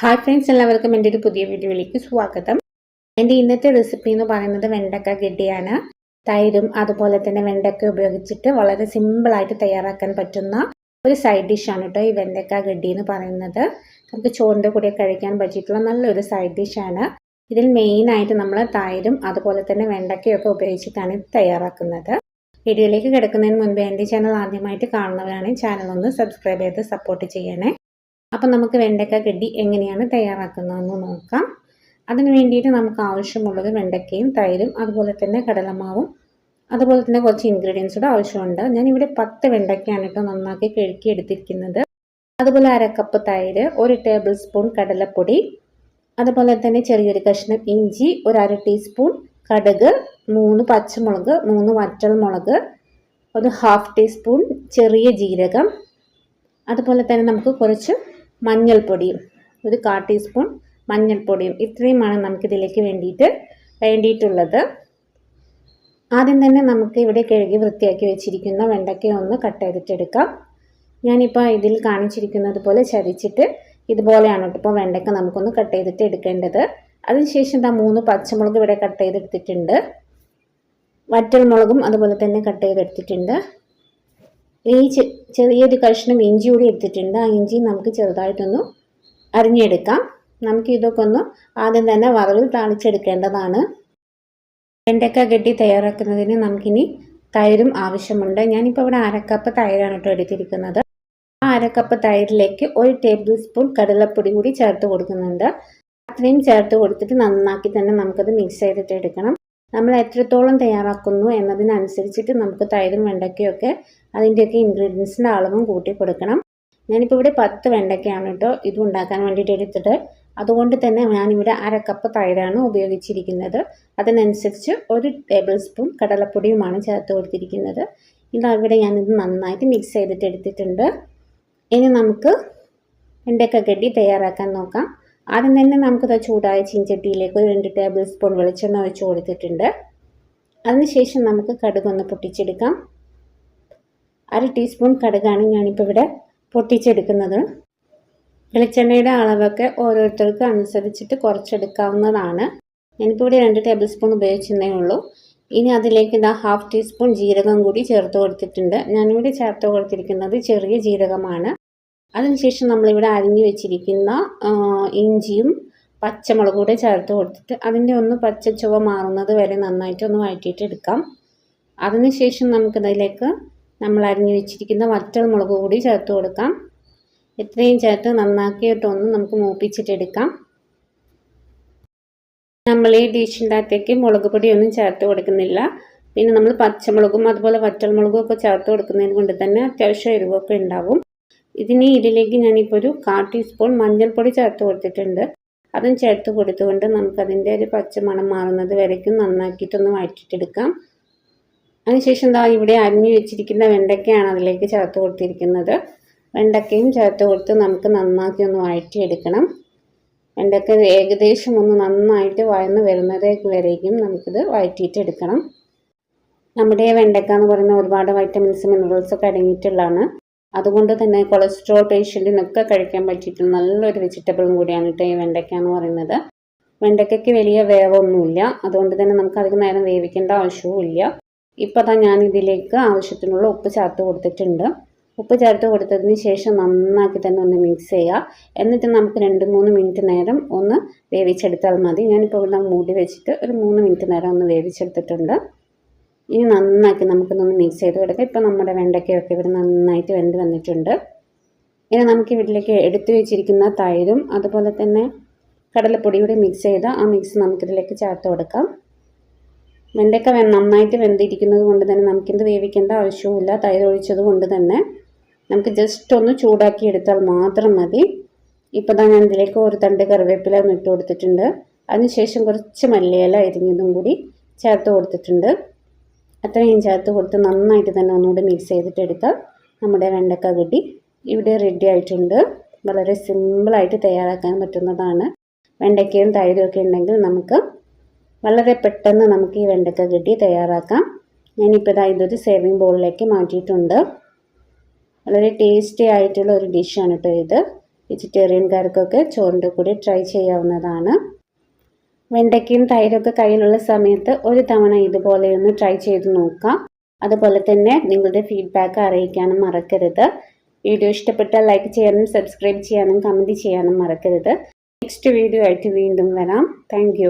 Hi friends എല്ലാവർക്കും എന്റെ ഒരു പുതിയ വീഡിയോയിലേക്ക് സ്വാഗതം. എന്റെ ഇന്നത്തെ റെസിപ്പി എന്ന് പറയുന്നത് വെണ്ടക്ക ഗഡ്ഡിയാണ്. തൈരും അതുപോലെ തന്നെ വെണ്ടക്ക ഉപയോഗിച്ചിട്ട് വളരെ സിമ്പിളായിട്ട് തയ്യാറാക്കാൻ പറ്റുന്ന ഒരു സൈഡ് ഡിഷാണ് കേട്ടോ ഈ വെണ്ടക്ക ഗഡ്ഡി എന്ന് പറയുന്നത്. നമുക്ക് ചോറിന്റെ കൂടെ കഴിക്കാൻ പറ്റിയിട്ടുള്ള നല്ലൊരു സൈഡ് ഡിഷാണ് ഇതിൽ മെയിനായിട്ട് നമ്മൾ തൈരും അതുപോലെ തന്നെ വെണ്ടക്കയൊക്കെ ഉപയോഗിച്ചിട്ടാണ് ഇത് തയ്യാറാക്കുന്നത്. വീഡിയോയിലേക്ക് കിടക്കുന്നതിന് മുൻപ് എന്റെ ചാനൽ ആദ്യമായിട്ട് കാണുന്നവരാണെങ്കിൽ ചാനൽ ഒന്ന് സബ്സ്ക്രൈബ് ചെയ്ത് സപ്പോർട്ട് ചെയ്യണേ. അപ്പം നമുക്ക് വെണ്ടയ്ക്ക കെട്ടി എങ്ങനെയാണ് തയ്യാറാക്കുന്നതെന്ന് നോക്കാം. അതിന് വേണ്ടിയിട്ട് നമുക്ക് ആവശ്യമുള്ളത് വെണ്ടയ്ക്കയും തൈരും അതുപോലെ തന്നെ കടലമാവും അതുപോലെ തന്നെ കുറച്ച് ഇൻഗ്രീഡിയൻസ് കൂടെ ആവശ്യമുണ്ട്. ഞാനിവിടെ പത്ത് വെണ്ടയ്ക്കയാണ് കേട്ടോ നന്നാക്കി കഴുകി എടുത്തിരിക്കുന്നത്. അതുപോലെ അരക്കപ്പ് തൈര് ഒരു ടേബിൾ സ്പൂൺ കടലപ്പൊടി അതുപോലെ തന്നെ ചെറിയൊരു കഷ്ണം ഇഞ്ചി ഒരു അര ടീസ്പൂൺ കടുക് മൂന്ന് പച്ചമുളക് മൂന്ന് വറ്റൽമുളക് ഒരു ഹാഫ് ടീസ്പൂൺ ചെറിയ ജീരകം അതുപോലെ തന്നെ നമുക്ക് കുറച്ച് മഞ്ഞൾപ്പൊടിയും ഒരു കാ ടീസ്പൂൺ മഞ്ഞൾപ്പൊടിയും ഇത്രയുമാണ് നമുക്കിതിലേക്ക് വേണ്ടിയിട്ട് വേണ്ടിയിട്ടുള്ളത്. ആദ്യം തന്നെ നമുക്ക് ഇവിടെ കഴുകി വൃത്തിയാക്കി വെച്ചിരിക്കുന്ന വെണ്ടയ്ക്ക ഒന്ന് കട്ട് ചെയ്തിട്ടെടുക്കാം. ഞാനിപ്പോൾ ഇതിൽ കാണിച്ചിരിക്കുന്നത് പോലെ ചതിച്ചിട്ട് ഇതുപോലെയാണ് ഇപ്പോൾ വെണ്ടയ്ക്ക നമുക്കൊന്ന് കട്ട് ചെയ്തിട്ട് എടുക്കേണ്ടത്. അതിനുശേഷം എന്താ മൂന്ന് പച്ചമുളക് ഇവിടെ കട്ട് ചെയ്തെടുത്തിട്ടുണ്ട്. വറ്റൽമുളകും അതുപോലെ തന്നെ കട്ട് ചെയ്തെടുത്തിട്ടുണ്ട്. ഈ ചെറിയൊരു കഷ്ണം ഇഞ്ചി കൂടി എടുത്തിട്ടുണ്ട്. ആ ഇഞ്ചി നമുക്ക് ചെറുതായിട്ടൊന്ന് അരിഞ്ഞെടുക്കാം. നമുക്ക് ഇതൊക്കെ ഒന്ന് ആദ്യം തന്നെ വറവിൽ താളിച്ചെടുക്കേണ്ടതാണ്. വെണ്ടക്ക കെട്ടി തയ്യാറാക്കുന്നതിന് നമുക്കിനി തൈരും ആവശ്യമുണ്ട്. ഞാനിപ്പോൾ ഇവിടെ അരക്കപ്പ് തൈരാണ് കേട്ടോ എടുത്തിരിക്കുന്നത്. ആ അരക്കപ്പ് തൈരിലേക്ക് ഒരു ടേബിൾ സ്പൂൺ കടലപ്പൊടി കൂടി ചേർത്ത് കൊടുക്കുന്നുണ്ട്. അത്രയും ചേർത്ത് കൊടുത്തിട്ട് നന്നാക്കി തന്നെ നമുക്കത് മിക്സ് ചെയ്തിട്ട് എടുക്കണം. നമ്മൾ എത്രത്തോളം തയ്യാറാക്കുന്നു എന്നതിനനുസരിച്ചിട്ട് നമുക്ക് തൈരും വെണ്ടയ്ക്കയൊക്കെ അതിന്റെയൊക്കെ ഇൻഗ്രീഡിയൻസിന്റെ അളവും കൂട്ടി കൊടുക്കണം. ഞാനിപ്പോൾ ഇവിടെ പത്ത് വെണ്ടയ്ക്കയാണ് കേട്ടോ ഇത് ഉണ്ടാക്കാൻ വേണ്ടിയിട്ട് എടുത്തിട്ട് അതുകൊണ്ട് തന്നെ ഞാനിവിടെ അരക്കപ്പ് കപ്പ് തൈരാണ് ഉപയോഗിച്ചിരിക്കുന്നത്. അതിനനുസരിച്ച് ഒരു ടേബിൾ സ്പൂൺ കടലപ്പൊടിയുമാണ് ചേർത്ത് കൊടുത്തിരിക്കുന്നത്. ഇതവിടെ ഞാനിത് നന്നായിട്ട് മിക്സ് ചെയ്തിട്ട് എടുത്തിട്ടുണ്ട്. ഇനി നമുക്ക് വെണ്ടയ്ക്ക കെട്ടി തയ്യാറാക്കാൻ നോക്കാം. ആദ്യം തന്നെ നമുക്കത് ചൂടായ ചീഞ്ചട്ടിയിലേക്ക് ഒരു രണ്ട് ടേബിൾ സ്പൂൺ വെളിച്ചെണ്ണ ഒഴിച്ച് കൊടുത്തിട്ടുണ്ട്. അതിനുശേഷം നമുക്ക് കടുകൊന്ന് പൊട്ടിച്ചെടുക്കാം. അര ടീസ്പൂൺ കടുകാണ് ഞാനിപ്പോൾ ഇവിടെ പൊട്ടിച്ചെടുക്കുന്നത്. വെളിച്ചെണ്ണയുടെ അളവൊക്കെ ഓരോരുത്തർക്കും അനുസരിച്ചിട്ട് കുറച്ചെടുക്കാവുന്നതാണ്. ഞാനിപ്പോൾ ഇവിടെ രണ്ട് ടേബിൾ സ്പൂൺ ഉപയോഗിച്ചതേ ഉള്ളൂ. ഇനി അതിലേക്ക് ഇതാ ഹാഫ് ടീസ്പൂൺ ജീരകം കൂടി ചേർത്ത് കൊടുത്തിട്ടുണ്ട്. ഞാനിവിടെ ചേർത്ത് കൊടുത്തിരിക്കുന്നത് ചെറിയ ജീരകമാണ്. അതിനുശേഷം നമ്മളിവിടെ അരിഞ്ഞു വെച്ചിരിക്കുന്ന ഇഞ്ചിയും പച്ചമുളക് കൂടെ ചേർത്ത് കൊടുത്തിട്ട് അതിന്റെ ഒന്ന് പച്ച ചുവ മാറുന്നത് വരെ നന്നായിട്ട് ഒന്ന് വഴറ്റിയിട്ട് എടുക്കാം. അതിനുശേഷം നമുക്കിതിലേക്ക് നമ്മൾ അരിഞ്ഞു വെച്ചിരിക്കുന്ന വറ്റൽ മുളക് കൂടി ചേർത്ത് കൊടുക്കാം. എത്രയും ചേർത്ത് നന്നാക്കിയിട്ടൊന്ന് നമുക്ക് മൂപ്പിച്ചിട്ടെടുക്കാം നമ്മൾ ഈ ഡിഷിന്റെ അകത്തേക്ക് മുളക് പൊടിയൊന്നും ചേർത്ത് കൊടുക്കുന്നില്ല. പിന്നെ നമ്മൾ പച്ചമുളകും അതുപോലെ വറ്റൽമുളകും ഒക്കെ ചേർത്ത് കൊടുക്കുന്നതിന് കൊണ്ട് തന്നെ അത്യാവശ്യം എരിവൊക്കെ ഉണ്ടാവും. ഇതിന് ഇതിലേക്ക് ഞാനിപ്പോൾ ഒരു കാ ടീസ്പൂൺ മഞ്ഞൾപ്പൊടി ചേർത്ത് കൊടുത്തിട്ടുണ്ട്. അതും ചേർത്ത് കൊടുത്തുകൊണ്ട് നമുക്കതിന്റെ ഒരു പച്ചമണം മാറുന്നത് വരയ്ക്കും. നന്നാക്കിയിട്ടൊന്ന് വഴറ്റിട്ടെടുക്കാം. അതിനുശേഷം എന്താ ഇവിടെ അരിഞ്ഞു വെച്ചിരിക്കുന്ന വെണ്ടയ്ക്കയാണ് അതിലേക്ക് ചേർത്ത് കൊടുത്തിരിക്കുന്നത്. വെണ്ടയ്ക്കയും ചേർത്ത് കൊടുത്ത് നമുക്ക് നന്നാക്കി ഒന്ന് വഴറ്റിയെടുക്കണം. വെണ്ടയ്ക്ക ഏകദേശം ഒന്ന് നന്നായിട്ട് വഴന്ന് വരുന്നതേക്ക് വരേക്കും നമുക്കിത് വഴറ്റിയിട്ടെടുക്കണം. നമ്മുടെ വെണ്ടയ്ക്ക എന്ന് പറയുന്ന ഒരുപാട് വൈറ്റമിൻസ് മിനറൽസ് ഒക്കെ അടങ്ങിയിട്ടുള്ളതാണ്. അതുകൊണ്ട് തന്നെ കൊളസ്ട്രോൾ പേഷ്യന്റിനൊക്കെ കഴിക്കാൻ പറ്റിയിട്ടുള്ള നല്ലൊരു വെജിറ്റബിളും കൂടിയാണ് കേട്ടോ ഈ വെണ്ടയ്ക്ക എന്ന് പറയുന്നത്. വെണ്ടയ്ക്കയ്ക്ക് വലിയ വേവൊന്നുമില്ല. അതുകൊണ്ട് തന്നെ നമുക്ക് അധികം നേരം വേവിക്കേണ്ട ആവശ്യവുമില്ല. ഇപ്പോൾ തന്നെ ഞാൻ ഇതിലേക്ക് ആവശ്യത്തിനുള്ള ഉപ്പ് ചേർത്ത് കൊടുത്തിട്ടുണ്ട്. ഉപ്പ് ചേർത്ത് കൊടുത്തതിന് ശേഷം നന്നാക്കി തന്നെ ഒന്ന് മിക്സ് ചെയ്യുക എന്നിട്ട് നമുക്ക് രണ്ട് മൂന്ന് മിനിറ്റ് നേരം ഒന്ന് വേവിച്ചെടുത്താൽ മതി. ഞാനിപ്പോൾ ഇവിടെ മൂടി വെച്ചിട്ട് ഒരു മൂന്ന് മിനിറ്റ് നേരം ഒന്ന് വേവിച്ചെടുത്തിട്ടുണ്ട്. ഇനി നന്നാക്കി നമുക്കൊന്ന് മിക്സ് ചെയ്ത് കൊടുക്കാം. ഇപ്പോൾ നമ്മുടെ വെണ്ടയ്ക്കയൊക്കെ ഇവിടെ നന്നായിട്ട് വെന്ത് വന്നിട്ടുണ്ട്. ഇനി നമുക്ക് ഇതിലേക്ക് എടുത്തു വെച്ചിരിക്കുന്ന തൈരും അതുപോലെ തന്നെ കടലപ്പൊടിയൂടെ മിക്സ് ചെയ്ത് ആ മിക്സ് നമുക്കിതിലേക്ക് ചേർത്ത് കൊടുക്കാം. വെണ്ടയ്ക്ക നന്നായിട്ട് വെന്തിരിക്കുന്നത് കൊണ്ട് തന്നെ നമുക്കിത് വേവിക്കേണ്ട ആവശ്യവുമില്ല. തൈര് ഒഴിച്ചത് കൊണ്ട് തന്നെ നമുക്ക് ജസ്റ്റ് ഒന്ന് ചൂടാക്കി എടുത്താൽ മാത്രം മതി. ഇപ്പോൾ തന്നെ ഞാൻ ഇതിലേക്ക് ഒരു തണ്ട് കറിവേപ്പില ഇട്ട് കൊടുത്തിട്ടുണ്ട്. അതിനുശേഷം കുറച്ച് മല്ലിയില അരിഞ്ഞതും കൂടി ചേർത്ത് കൊടുത്തിട്ടുണ്ട്. അത്രയും ചേർത്ത് കൊടുത്ത് നന്നായിട്ട് തന്നെ ഒന്നുകൂടി മിക്സ് ചെയ്തിട്ട് എടുത്താൽ നമ്മുടെ വെണ്ടക്ക കിട്ടി ഇവിടെ റെഡി ആയിട്ടുണ്ട്. വളരെ സിമ്പിളായിട്ട് തയ്യാറാക്കാൻ പറ്റുന്നതാണ്. വെണ്ടയ്ക്കയും തൈരും ഒക്കെ ഉണ്ടെങ്കിൽ നമുക്ക് വളരെ പെട്ടെന്ന് നമുക്ക് ഈ വെണ്ടക്ക കിട്ടി തയ്യാറാക്കാം. ഞാനിപ്പോൾ ഇതാ ഇതൊരു സേവിങ് ബോളിലേക്ക് മാറ്റിയിട്ടുണ്ട്. വളരെ ടേസ്റ്റി ആയിട്ടുള്ള ഒരു ഡിഷാണ് കേട്ടോ ഇത്. വെജിറ്റേറിയൻകാർക്കൊക്കെ ചോറിന്റെ കൂടി ട്രൈ ചെയ്യാവുന്നതാണ്. വെണ്ടയ്ക്കയും തൈരൊക്കെ കയ്യിലുള്ള സമയത്ത് ഒരു തവണ ഇതുപോലെ ഒന്ന് ട്രൈ ചെയ്ത് നോക്കാം. അതുപോലെ തന്നെ നിങ്ങളുടെ ഫീഡ്ബാക്ക് അറിയിക്കാനും മറക്കരുത്. വീഡിയോ ഇഷ്ടപ്പെട്ടാൽ ലൈക്ക് ചെയ്യാനും സബ്സ്ക്രൈബ് ചെയ്യാനും കമന്റ് ചെയ്യാനും മറക്കരുത്. നെക്സ്റ്റ് വീഡിയോ ആയിട്ട് വീണ്ടും വരാം. താങ്ക്